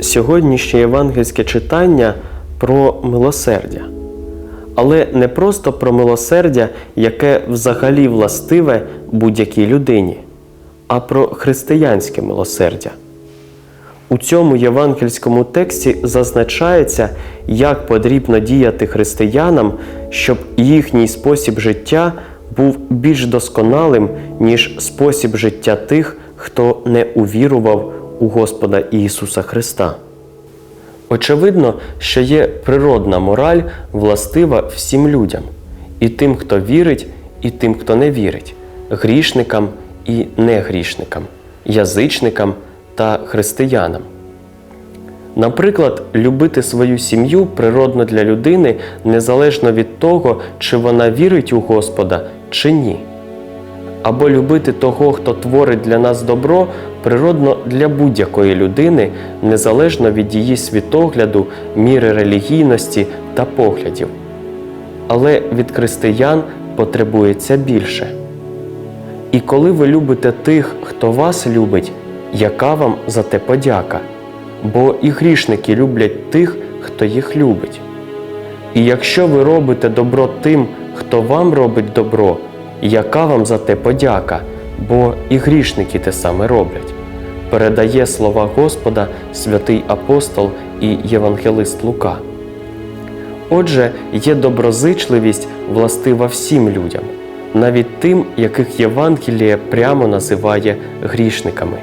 Сьогоднішнє євангельське читання про милосердя. Але не просто про милосердя, яке взагалі властиве будь-якій людині, а про християнське милосердя. У цьому євангельському тексті зазначається, як потрібно діяти християнам, щоб їхній спосіб життя був більш досконалим, ніж спосіб життя тих, хто не увірував у Господа Ісуса Христа. Очевидно, що є природна мораль, властива всім людям, і тим, хто вірить, і тим, хто не вірить, грішникам і негрішникам, язичникам та християнам. Наприклад, любити свою сім'ю природно для людини незалежно від того, чи вона вірить у Господа чи ні. Або любити того, хто творить для нас добро, природно для будь-якої людини, незалежно від її світогляду, міри релігійності та поглядів. Але від християн потребується більше. І коли ви любите тих, хто вас любить, яка вам за те подяка? Бо і грішники люблять тих, хто їх любить. І якщо ви робите добро тим, хто вам робить добро, яка вам за те подяка, бо і грішники те саме роблять, передає слова Господа святий апостол і євангелист Лука. Отже, є доброзичливість властива всім людям, навіть тим, яких Євангеліє прямо називає грішниками.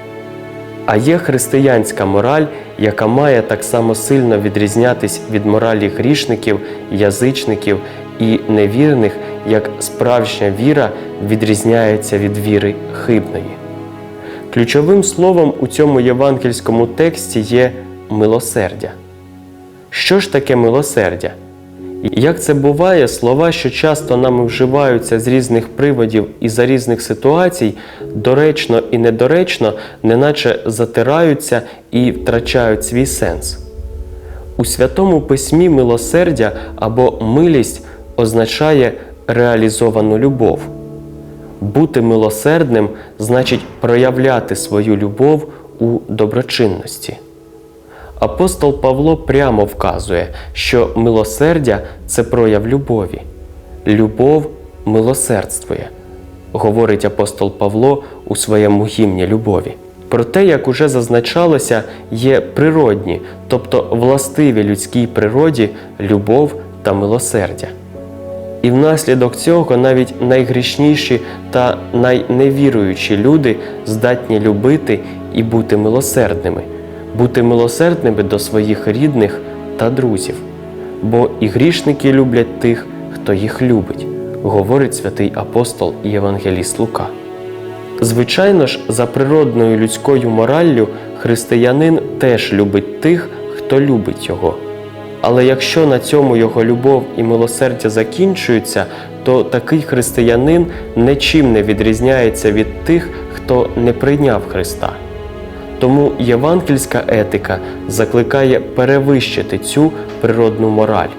А є християнська мораль, яка має так само сильно відрізнятись від моралі грішників, язичників і невірних, як справжня віра відрізняється від віри хибної. Ключовим словом у цьому євангельському тексті є милосердя. Що ж таке милосердя? Як це буває, слова, що часто нами вживаються з різних приводів і за різних ситуацій, доречно і недоречно, неначе затираються і втрачають свій сенс. У Святому Письмі милосердя або милість означає реалізовану любов. Бути милосердним значить проявляти свою любов у доброчинності. Апостол Павло прямо вказує, що милосердя це прояв любові. Любов милосердствує, говорить апостол Павло у своєму гімні любові. Проте, як уже зазначалося, є природні, тобто властиві людській природі любов та милосердя. І внаслідок цього навіть найгрішніші та найневіруючі люди здатні любити і бути милосердними бути милосердними до своїх рідних та друзів, бо і грішники люблять тих, хто їх любить, говорить святий апостол і Євангеліст Лука. Звичайно ж, за природною людською мораллю християнин теж любить тих, хто любить його. Але якщо на цьому його любов і милосердя закінчуються, то такий християнин нічим не відрізняється від тих, хто не прийняв Христа. Тому євангельська етика закликає перевищити цю природну мораль,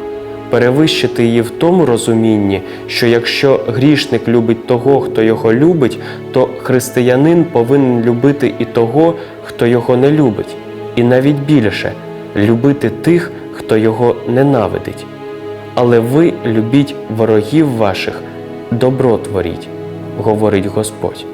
перевищити її в тому розумінні, що якщо грішник любить того, хто його любить, то християнин повинен любити і того, хто його не любить, і навіть більше любити тих, хто його ненавидить. Але ви любіть ворогів ваших, добро творіть, говорить Господь.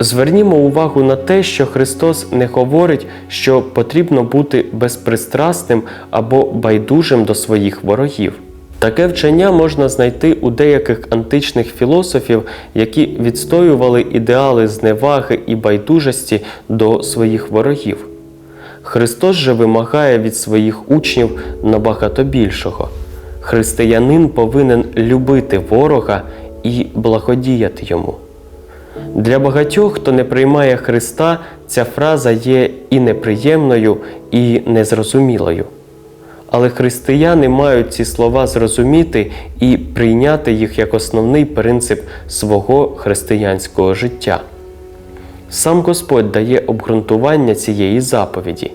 Звернімо увагу на те, що Христос не говорить, що потрібно бути безпристрасним або байдужим до своїх ворогів. Таке вчення можна знайти у деяких античних філософів, які відстоювали ідеали зневаги і байдужості до своїх ворогів. Христос же вимагає від своїх учнів набагато більшого. Християнин повинен любити ворога і благодіяти йому. Для багатьох, хто не приймає Христа, ця фраза є і неприємною, і незрозумілою. Але християни мають ці слова зрозуміти і прийняти їх як основний принцип свого християнського життя. Сам Господь дає обґрунтування цієї заповіді,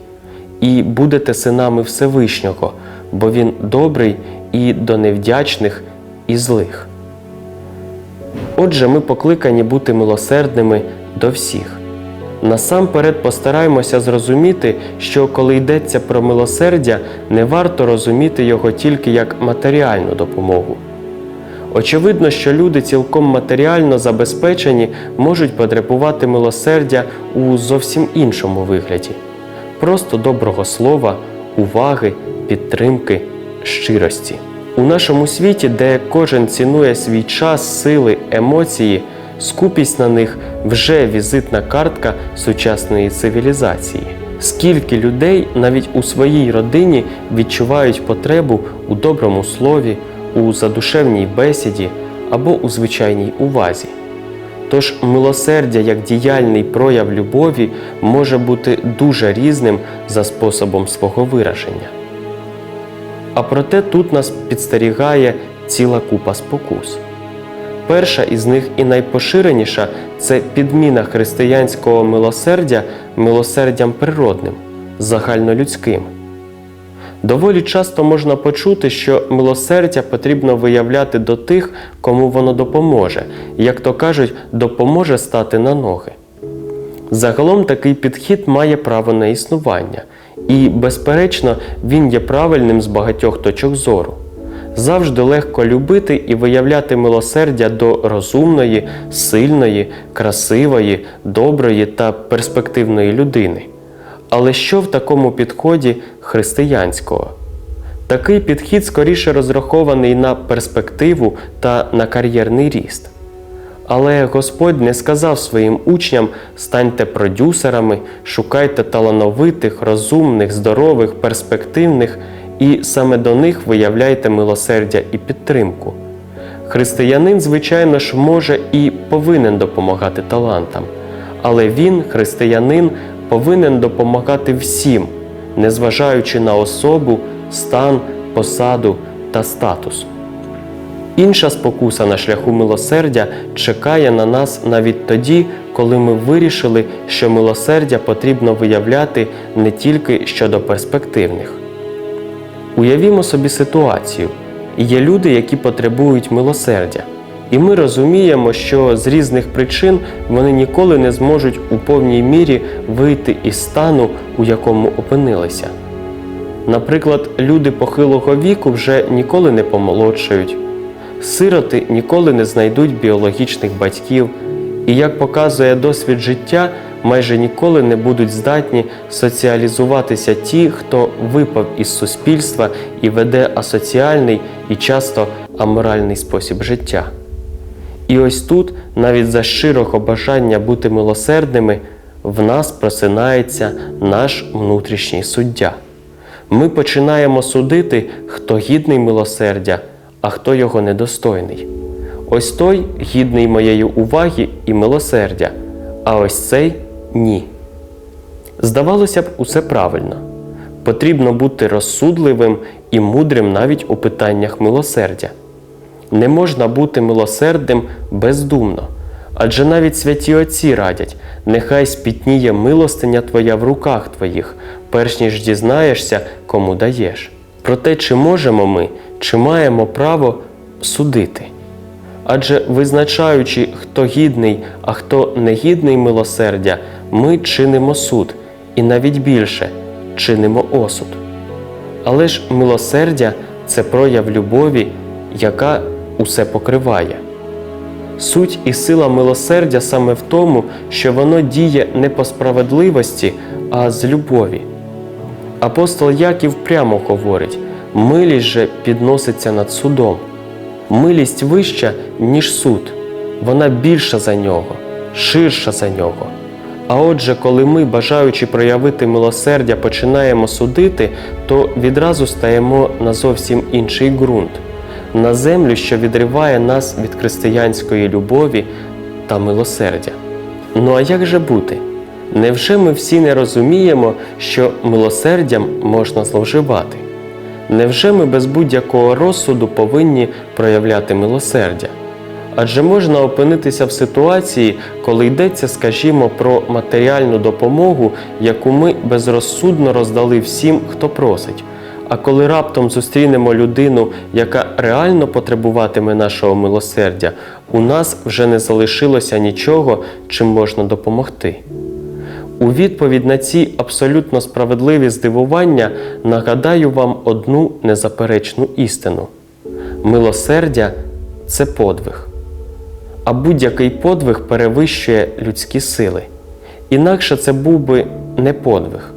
і будете синами Всевишнього, бо Він добрий і до невдячних, і злих. Отже, ми покликані бути милосердними до всіх. Насамперед постараємося зрозуміти, що коли йдеться про милосердя, не варто розуміти його тільки як матеріальну допомогу. Очевидно, що люди цілком матеріально забезпечені можуть потребувати милосердя у зовсім іншому вигляді просто доброго слова, уваги, підтримки, щирості. У нашому світі, де кожен цінує свій час, сили, емоції, скупість на них вже візитна картка сучасної цивілізації. Скільки людей навіть у своїй родині відчувають потребу у доброму слові, у задушевній бесіді або у звичайній увазі. Тож милосердя як діяльний прояв любові може бути дуже різним за способом свого вираження. А проте тут нас підстерігає ціла купа спокус. Перша із них і найпоширеніша це підміна християнського милосердя милосердям природним, загальнолюдським. Доволі часто можна почути, що милосердя потрібно виявляти до тих, кому воно допоможе, як то кажуть, допоможе стати на ноги. Загалом такий підхід має право на існування, і, безперечно, він є правильним з багатьох точок зору. Завжди легко любити і виявляти милосердя до розумної, сильної, красивої, доброї та перспективної людини. Але що в такому підході християнського? Такий підхід скоріше розрахований на перспективу та на кар'єрний ріст. Але Господь не сказав своїм учням станьте продюсерами, шукайте талановитих, розумних, здорових, перспективних, і саме до них виявляйте милосердя і підтримку. Християнин, звичайно ж, може і повинен допомагати талантам, але він, християнин, повинен допомагати всім, незважаючи на особу, стан, посаду та статус. Інша спокуса на шляху милосердя чекає на нас навіть тоді, коли ми вирішили, що милосердя потрібно виявляти не тільки щодо перспективних. Уявімо собі ситуацію. Є люди, які потребують милосердя, і ми розуміємо, що з різних причин вони ніколи не зможуть у повній мірі вийти із стану, у якому опинилися. Наприклад, люди похилого віку вже ніколи не помолодшають, сироти ніколи не знайдуть біологічних батьків, і, як показує досвід життя, майже ніколи не будуть здатні соціалізуватися ті, хто випав із суспільства і веде асоціальний і часто аморальний спосіб життя. І ось тут, навіть за щирого бажання бути милосердними, в нас просинається наш внутрішній суддя. Ми починаємо судити, хто гідний милосердя, а хто його недостойний. Ось той гідний моєї уваги і милосердя, а ось цей ні. Здавалося б, усе правильно. Потрібно бути розсудливим і мудрим навіть у питаннях милосердя. Не можна бути милосердним бездумно, адже навіть святі отці радять, нехай спітніє милостиня твоя в руках твоїх, перш ніж дізнаєшся, кому даєш. Проте, чи можемо ми, чи маємо право судити? Адже визначаючи, хто гідний, а хто негідний милосердя, ми чинимо суд і навіть більше чинимо осуд. Але ж милосердя це прояв любові, яка усе покриває. Суть і сила милосердя саме в тому, що воно діє не по справедливості, а з любові. Апостол Яків прямо говорить: милість же підноситься над судом. Милість вища, ніж суд, вона більша за нього, ширша за нього. А отже, коли ми, бажаючи проявити милосердя, починаємо судити, то відразу стаємо на зовсім інший ґрунт, на землю, що відриває нас від християнської любові та милосердя. Ну а як же бути? Невже ми всі не розуміємо, що милосердям можна зловживати? Невже ми без будь-якого розсуду повинні проявляти милосердя? Адже можна опинитися в ситуації, коли йдеться, скажімо, про матеріальну допомогу, яку ми безрозсудно роздали всім, хто просить. А коли раптом зустрінемо людину, яка реально потребуватиме нашого милосердя, у нас вже не залишилося нічого, чим можна допомогти. У відповідь на ці абсолютно справедливі здивування нагадаю вам одну незаперечну істину: милосердя це подвиг. А будь-який подвиг перевищує людські сили. Інакше це був би не подвиг.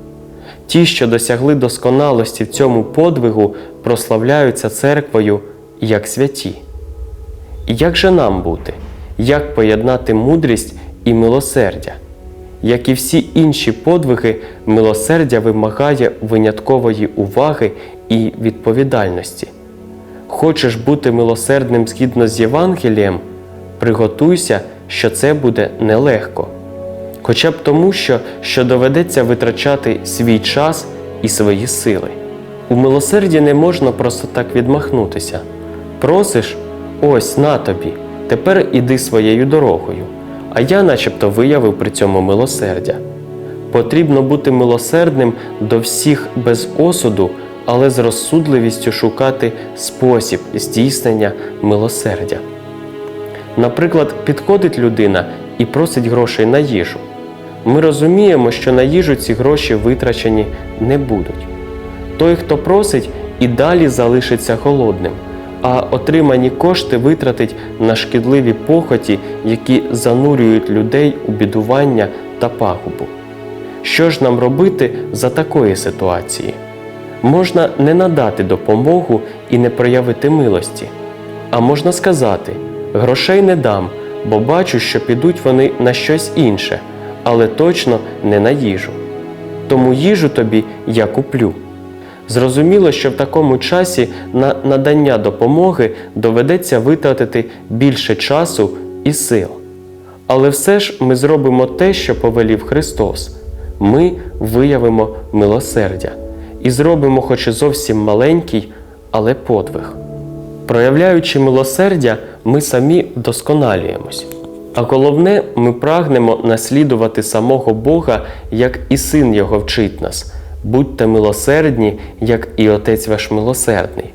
Ті, що досягли досконалості в цьому подвигу, прославляються церквою як святі. Як же нам бути? Як поєднати мудрість і милосердя? Як і всі інші подвиги, милосердя вимагає виняткової уваги і відповідальності. Хочеш бути милосердним згідно з Євангелієм, приготуйся, що це буде нелегко. Хоча б тому, що, що доведеться витрачати свій час і свої сили. У милосерді не можна просто так відмахнутися. Просиш, ось на тобі, тепер іди своєю дорогою. А я начебто виявив при цьому милосердя. Потрібно бути милосердним до всіх без осуду, але з розсудливістю шукати спосіб здійснення милосердя. Наприклад, підходить людина і просить грошей на їжу. Ми розуміємо, що на їжу ці гроші витрачені не будуть. Той, хто просить, і далі залишиться голодним, а отримані кошти витратить на шкідливі похоті, які занурюють людей у бідування та пагубу. Що ж нам робити за такої ситуації? Можна не надати допомогу і не проявити милості, а можна сказати: грошей не дам, бо бачу, що підуть вони на щось інше, але точно не на їжу. Тому їжу тобі я куплю. Зрозуміло, що в такому часі на надання допомоги доведеться витратити більше часу і сил. Але все ж ми зробимо те, що повелів Христос. Ми виявимо милосердя і зробимо, хоч і зовсім маленький, але подвиг. Проявляючи милосердя, ми самі вдосконалюємось. А головне, ми прагнемо наслідувати самого Бога, як і Син Його вчить нас. Будьте милосердні, як і Отець ваш милосердний.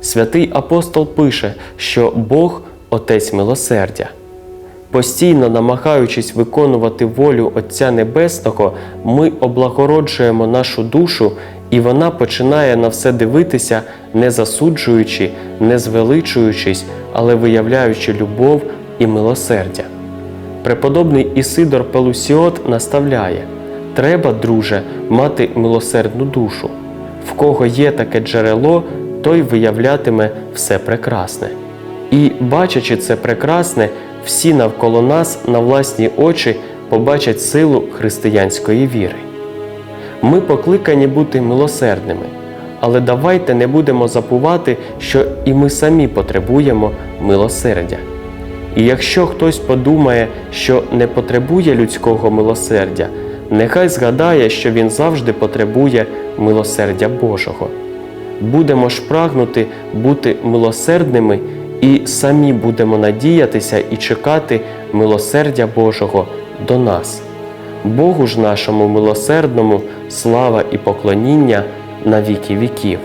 Святий апостол пише, що Бог Отець милосердя. Постійно намагаючись виконувати волю Отця Небесного, ми облагороджуємо нашу душу, і вона починає на все дивитися, не засуджуючи, не звеличуючись, але виявляючи любов і милосердя. Преподобний Ісидор Пелусіот наставляє: треба, друже, мати милосердну душу. В кого є таке джерело, той виявлятиме все прекрасне. І, бачачи це прекрасне, всі навколо нас на власні очі побачать силу християнської віри. Ми покликані бути милосердними, але давайте не будемо забувати, що і ми самі потребуємо милосердя. І якщо хтось подумає, що не потребує людського милосердя, нехай згадає, що він завжди потребує милосердя Божого. Будемо ж прагнути бути милосердними і самі будемо надіятися і чекати милосердя Божого до нас. Богу ж нашому милосердному слава і поклоніння на віки віків.